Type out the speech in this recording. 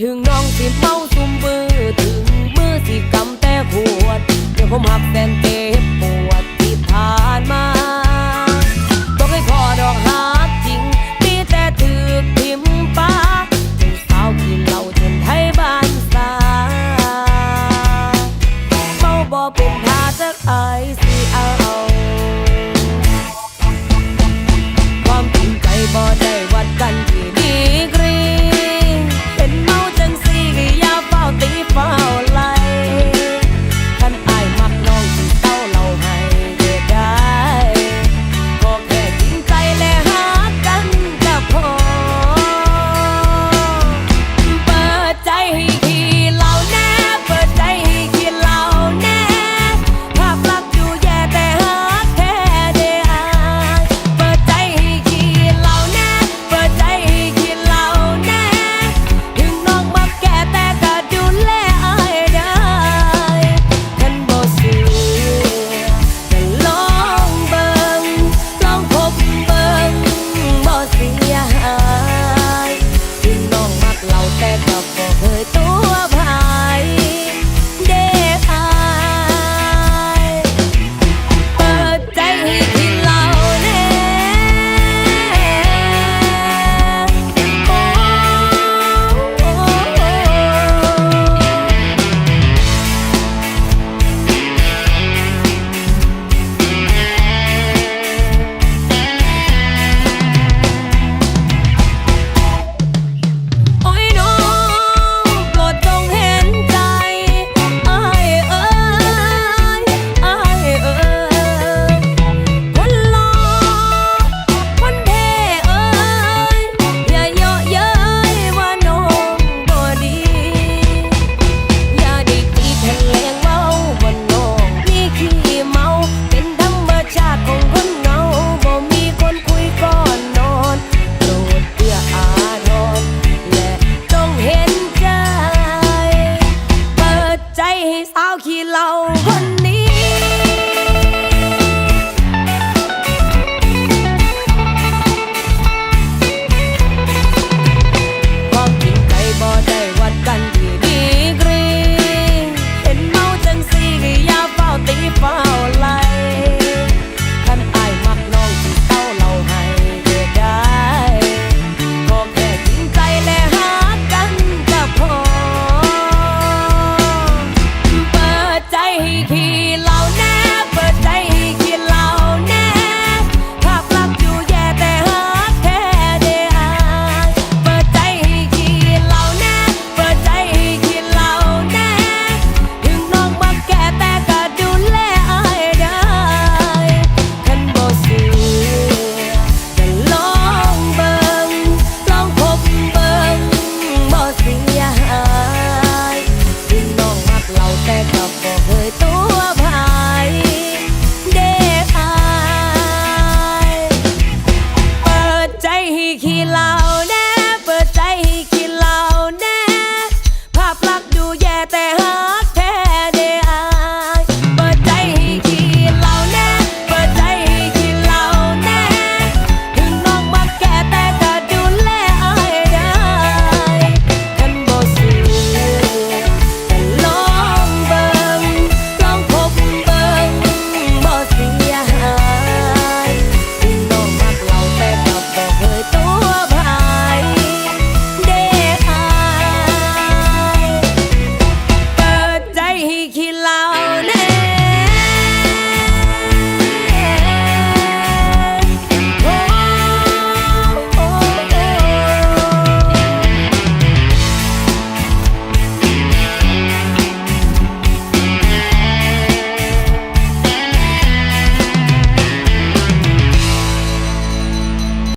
ถึงน้องสิเมาซุ่มเบอร์ถึงมือสิกำแต่ขวดเดี๋ยวผมหักแฟน for He tequila.